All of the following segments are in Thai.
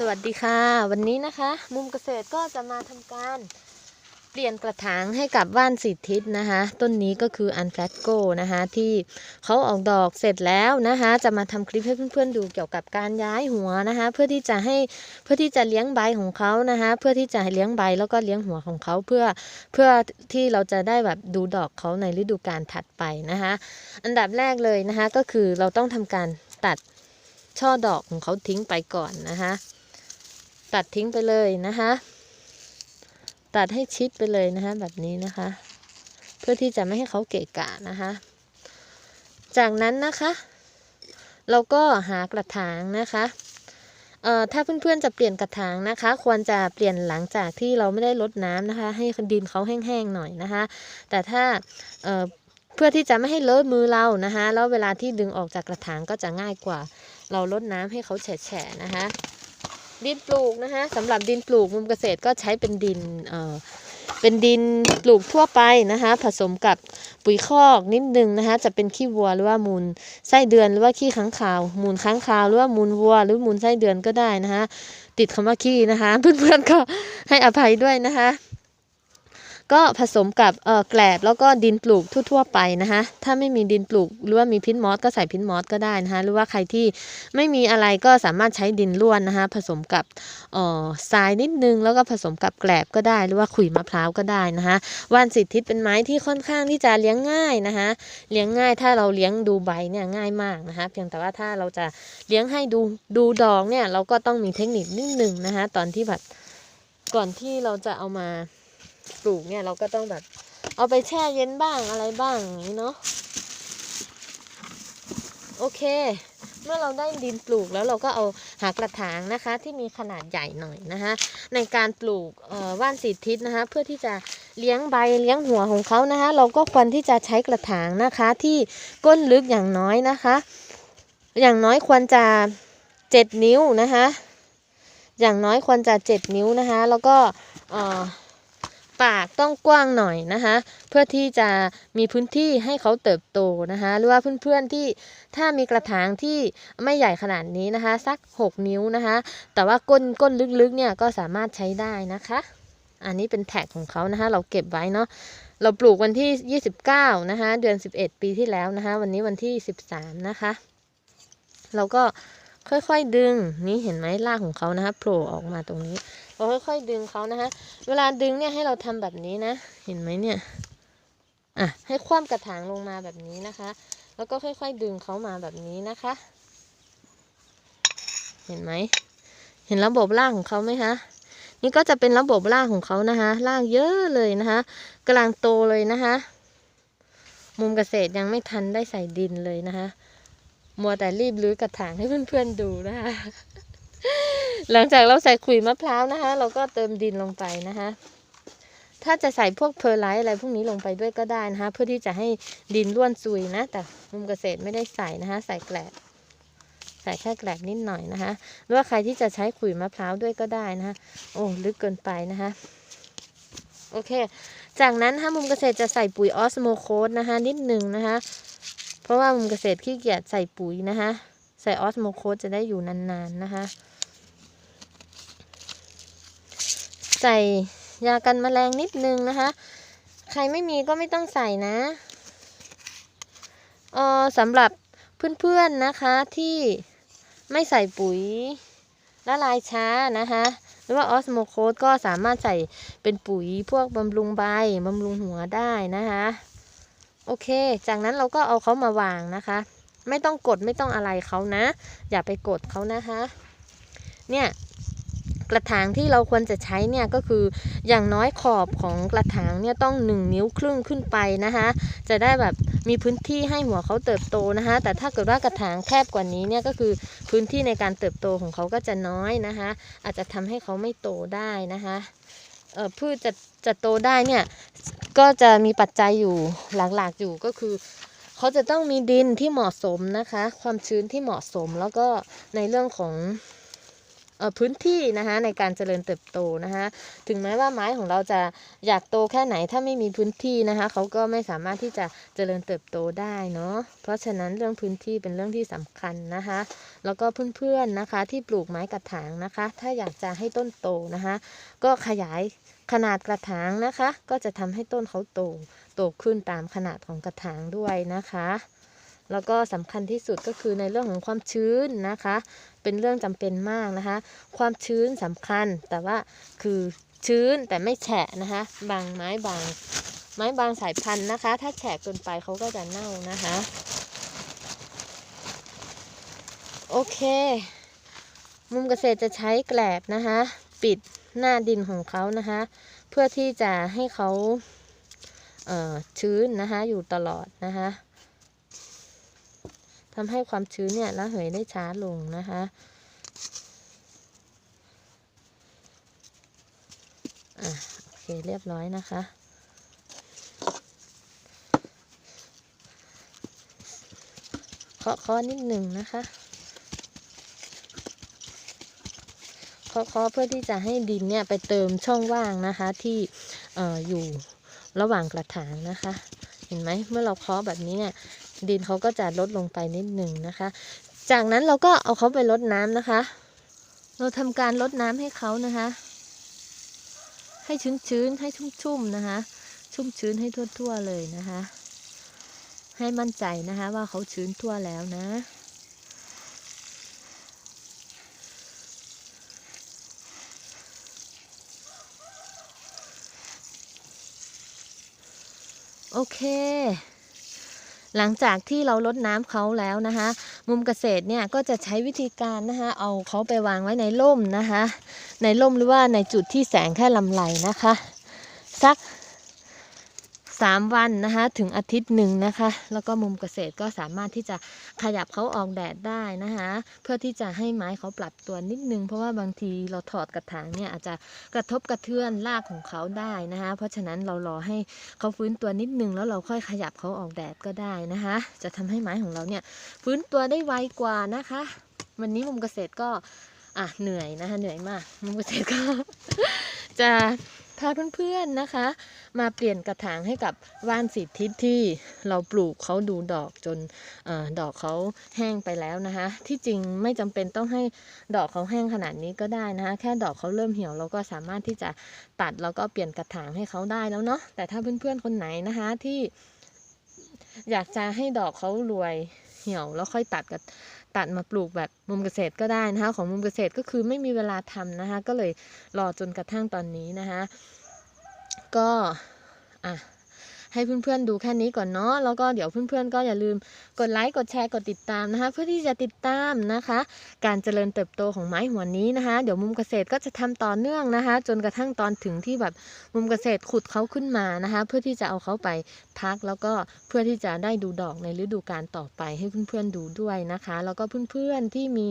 สวัสดีค่ะ วันนี้นะคะ มุมเกษตรก็จะมาทำการเปลี่ยนกระถางให้กับว่านสีทิศนะคะ ต้นนี้ก็คืออันแฟกโกนะคะ ที่เขาออกดอกเสร็จแล้วนะคะ จะมาทำคลิปให้เพื่อนๆดูเกี่ยวกับการย้ายหัวนะคะ เพื่อที่จะให้เพื่อที่จะเลี้ยงใบของเขานะคะ เพื่อที่จะเลี้ยงใบแล้วก็เลี้ยงหัวของเขาเพื่อเพื่อที่เราจะได้แบบดูดอกเขาในฤดูกาลถัดไปนะคะ อันดับแรกเลยนะคะก็คือเราต้องทำการตัดช่อดอกของเขาทิ้งไปก่อนนะคะ ตัดทิ้งไปเลยนะคะ ตัดให้ชิดไปเลยนะคะ แบบนี้นะคะ เพื่อที่จะไม่ให้เขาเกะกะนะคะ จากนั้นนะคะ เราก็หากระถางนะคะเอ่อถ้าเพื่อนๆจะเปลี่ยนกระถางนะคะ ควรจะเปลี่ยนหลังจากที่เราไม่ได้รดน้ำนะคะ ให้ดินเขาแห้งๆหน่อยนะคะ แต่ถ้าเอ่อเพื่อที่จะไม่ให้เลอะมือเรานะคะ แล้วเวลาที่ดึงออกจากกระถางก็จะง่ายกว่า เราลดน้ำให้เขาแฉะๆนะคะ ดินปลูกนะคะสำหรับดินปลูกมุมเกษตรก็ใช้เป็นดินเอ่อเป็นดินปลูกทั่วไปนะคะผสมกับปุ๋ยคอกนิดนึงนะคะจะเป็นขี้วัวหรือว่ามูลไส้เดือนหรือว่าขี้ค้างคาว มูลค้างคาวหรือว่ามูลวัว หรือมูลไส้เดือนก็ได้นะคะติดคำว่าขี้นะคะเพื่อนๆก็ให้อภัยด้วยนะคะ ก็ผสมกับเอ่อแกลบแล้วก็ดินปลูกทั่วๆไปนะคะถ้าไม่มีดินปลูกหรือว่ามีพิษมอสก็ใส่พิษมอสก็ได้นะคะหรือว่าใครที่ไม่มีอะไรก็สามารถใช้ดินล้วนนะคะผสมกับเอ่อทรายนิดนึงแล้วก็ผสมกับแกลบก็ได้หรือว่าขุยมะพร้าวก็ได้นะคะว่านสิทธิเป็นไม้ที่ค่อนข้างที่จะเลี้ยงง่ายนะคะเลี้ยงง่ายถ้าเราเลี้ยงดูใบเนี่ยง่ายมากนะคะเพียงแต่ว่าถ้าเราจะเลี้ยงให้ดูดูดอกเนี่ยเราก็ต้องมีเทคนิคนิดนึงนะคะตอนที่แบบก่อนที่เราจะเอามา ปลูกเนี่ยเราก็ต้องแบบ เอาไปแช่เย็นบ้างอะไรบ้างอย่างนี้เนาะโอเค เมื่อเราได้ดินปลูกแล้วเราก็เอาหากระถางนะคะ ที่มีขนาดใหญ่หน่อยนะคะ ในการปลูกว่านสีทิศนะคะ เพื่อที่จะเลี้ยงใบเลี้ยงหัวของเขานะคะ เราก็ควรที่จะใช้กระถางนะคะ ที่ก้นลึกอย่างน้อยนะคะ อย่างน้อยควรจะเจ็ดนิ้วนะคะ อย่างน้อยควรจะเจ็ดนิ้วนะคะ แล้วก็เอ่อ ปากต้องกว้างหน่อยนะคะ เพื่อที่จะมีพื้นที่ให้เขาเติบโตนะคะหรือว่าเพื่อนๆที่ถ้ามีกระถางที่ไม่ใหญ่ขนาดนี้นะคะ สัก 6 นิ้วนะคะ แต่ว่าก้นก้นลึกๆเนี่ยก็สามารถใช้ได้นะคะ อันนี้เป็นแท็กของเขานะคะ เราเก็บไว้เนาะเราปลูกวันที่ 29 นะคะ เดือน 11 ปีที่แล้วนะคะ วันนี้วันที่ 13 นะคะ เราก็ค่อยๆดึงนี่เห็นไหมรากของเขานะคะโผล่ออกมาตรงนี้ เราค่อยๆดึงเขานะคะ เวลาดึงเนี่ยให้เราทำแบบนี้นะ เห็นไหมเนี่ยอะให้คว่ำกระถางลงมาแบบนี้นะคะ แล้วก็ค่อยๆดึงเขามาแบบนี้นะคะ เห็นไหมเห็นระบบรากของเขาไหมคะนี่ก็จะเป็นระบบรากของเขานะคะรากเยอะเลยนะคะกำลังโตเลยนะคะ มุมเกษตรยังไม่ทันได้ใส่ดินเลยนะคะ มัวแต่รีบรื้อกระถางให้เพื่อนๆดูนะคะ หลังจากเราใส่ขุยมะพร้าวนะคะ เราก็เติมดินลงไปนะคะ ถ้าจะใส่พวกเพอร์ไลท์อะไรพวกนี้ลงไปด้วยก็ได้นะคะ เพื่อที่จะให้ดินร่วนซุยนะ แต่มุมเกษตรไม่ได้ใส่นะคะ ใส่แกลบใส่แค่แกลบนิดหน่อยนะคะหรือว่าใครที่จะใช้ขุยมะพร้าวด้วยก็ได้นะคะโอ้ลึกเกินไปนะคะโอเค จากนั้นถ้ามุมเกษตรจะใส่ปุ๋ยออสโมโคสนะคะนิดหนึ่งนะคะ เพราะว่ามุมเกษตรขี้เกียจใส่ปุ๋ยนะคะ ใส่ออสโมโคสจะได้อยู่นานๆนะคะ ใส่ยากันแมลงนิดนึงนะคะ ใครไม่มีก็ไม่ต้องใส่นะออสำหรับเพื่อนๆนะคะที่ไม่ใส่ปุ๋ยละลายช้านะคะหรือว่าออสโมโคสก็สามารถใส่เป็นปุ๋ยพวกบำรุงใบบำรุงหัวได้นะคะโอเค จากนั้นเราก็เอาเขามาวางนะคะ ไม่ต้องกดไม่ต้องอะไรเขานะ อย่าไปกดเขานะคะ เนี่ย กระถางที่เราควรจะใช้เนี่ยก็คืออย่างน้อยขอบของกระถางเนี่ยต้อง 1 นิ้วครึ่งขึ้นไปนะคะ จะได้แบบมีพื้นที่ให้หัวเขาเติบโตนะคะ แต่ถ้าเกิดว่ากระถางแคบกว่านี้เนี่ยก็คือพื้นที่ในการเติบโตของเขาก็จะน้อยนะคะ อาจจะทำให้เขาไม่โตได้นะคะเออพืชจะจะโตได้เนี่ยก็จะมีปัจจัยอยู่หลักๆอยู่ก็คือเขาจะต้องมีดินที่เหมาะสมนะคะ ความชื้นที่เหมาะสมแล้วก็ในเรื่องของ พื้นที่นะคะในการเจริญเติบโตนะคะถึงแม้ว่าไม้ของเราจะอยากโตแค่ไหนถ้าไม่มีพื้นที่นะคะเขาก็ไม่สามารถที่จะเจริญเติบโตได้เนาะเพราะฉะนั้นเรื่องพื้นที่เป็นเรื่องที่สำคัญนะคะ แล้วก็เพื่อนๆนะคะที่ปลูกไม้กระถางนะคะ ถ้าอยากจะให้ต้นโตนะคะ ก็ขยายขนาดกระถางนะคะ ก็จะทำให้ต้นเขาโตโตขึ้นตามขนาดของกระถางด้วยนะคะ แล้วก็สำคัญที่สุดก็คือในเรื่องของความชื้นนะคะ เป็นเรื่องจำเป็นมากนะคะ ความชื้นสำคัญแต่ว่าคือชื้นแต่ไม่แฉะนะคะ บางไม้บางไม้บางสายพันธุ์นะคะ ถ้าแฉะเกินไปเขาก็จะเน่านะคะ โอเค มุมเกษตรจะใช้แกลบนะคะ ปิดหน้าดินของเขานะคะ เพื่อที่จะให้เขาเชื้นนะคะ อยู่ตลอดนะคะ ทำให้ความชื้นเนี่ยระเหยได้ช้าลงนะคะ อะโอเคเรียบร้อยนะคะเคาะคาะนิดหนึ่งนะคะเคาะเคาะเพื่อที่จะให้ดินเนี่ยไปเติมช่องว่างนะคะที่อ่ออยู่ระหว่างกระถางนะคะ เห็นไหมเมื่อเราเคาะแบบนี้เนี่ย ดินเขาก็จะลดลงไปนิดหนึ่งนะคะ จากนั้นเราก็เอาเขาไปรดน้ำนะคะ เราทำการรดน้ำให้เขานะคะ ให้ชื้นๆให้ชุ่มๆนะคะ ชุ่มชื้นให้ทั่วๆเลยนะคะ ให้มั่นใจนะคะว่าเขาชื้นทั่วแล้วนะโอเค หลังจากที่เราลดน้ำเขาแล้วนะคะ มุมเกษตรเนี่ยก็จะใช้วิธีการนะคะเอาเขาไปวางไว้ในร่มนะคะ ในร่มหรือว่าในจุดที่แสงแค่ลำไหลนะคะ สัก สามวันนะคะถึงอาทิตย์หนึ่งนะคะ แล้วก็มุมเกษตรก็สามารถที่จะขยับเขาออกแดดได้นะคะ เพื่อที่จะให้ไม้เขาปรับตัวนิดนึง เพราะว่าบางทีเราถอดกระถางเนี่ยอาจจะกระทบกระเทือนรากของเขาได้นะคะ เพราะฉะนั้นเรารอให้เขาฟื้นตัวนิดนึง แล้วเราค่อยขยับเขาออกแดดก็ได้นะคะ จะทำให้ไม้ของเราเนี่ยฟื้นตัวได้ไวกว่านะคะ วันนี้มุมเกษตรก็อะเหนื่อยนะคะเหนื่อยมากมุมเกษตรก็จะ พาเพื่อนๆนะคะ มาเปลี่ยนกระถางให้กับว่านสีทิศที่เราปลูกเขาดูดอกจนอดอกเขาแห้งไปแล้วนะคะ ที่จริงไม่จำเป็นต้องให้ดอกเขาแห้งขนาดนี้ก็ได้นะคะ แค่ดอกเขาเริ่มเหี่ยวเราก็สามารถที่จะตัดแล้วก็เปลี่ยนกระถางให้เขาได้แล้วเนาะแต่ถ้าเพื่อนๆคนไหนนะคะที่ อยากจะให้ดอกเขารวยเหี่ยวแล้วค่อยตัดกับตัดมาปลูกแบบมุมเกษตรก็ได้นะคะของมุมเกษตรก็คือไม่มีเวลาทำนะคะก็เลยรอจนกระทั่งตอนนี้นะคะก็อะ ให้เพื่อนๆดูแค่นี้ก่อนเนาะแล้วก็เดี๋ยวเพื่อนๆก็อย่าลืมกดไลค์กดแชร์กดติดตามนะคะ เพื่อที่จะติดตามนะคะ การเจริญเติบโตของไม้หัวนี้นะคะ เดี๋ยวมุมเกษตรก็จะทำต่อเนื่องนะคะ จนกระทั่งตอนถึงที่แบบมุมเกษตรขุดเขาขึ้นมานะคะ เพื่อที่จะเอาเขาไปพักแล้วก็เพื่อที่จะได้ดูดอกในฤดูกาลต่อไปให้เพื่อนๆดูด้วยนะคะ แล้วก็เพื่อนๆที่มี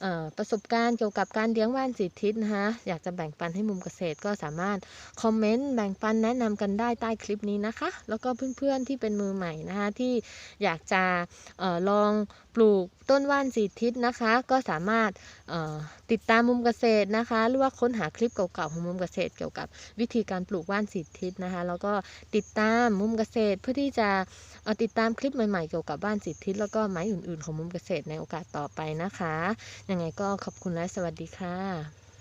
เอ่อประสบการณ์เกี่ยวกับการเลี้ยงว่านสีทิศนะคะอยากจะแบ่งปันให้มุมเกษตรก็สามารถคอมเมนต์แบ่งปันแนะนำกันได้ใต้คลิปนี้นะคะแล้วก็เพื่อนๆที่เป็นมือใหม่นะคะที่อยากจะออลองปลูกต้นว่านสีทิศนะคะ ก็สามารถออติดตามมุมเกษตรนะคะ หรือว่าค้นหาคลิปเก่าๆของมุมเกษตรเกี่ยวกับวิธีการปลูกว่านสีทิศนะคะ แล้วก็ติดตามมุมเกษตรเพื่อที่จะออติดตามคลิปใหม่ๆเกี่ยวกับว่านสีทิศแล้วก็ไม้อื่นๆ ของมุมเกษตรในโอกาสต่อไปนะคะยังไงก็ขอบคุณและสวัสดีค่ะ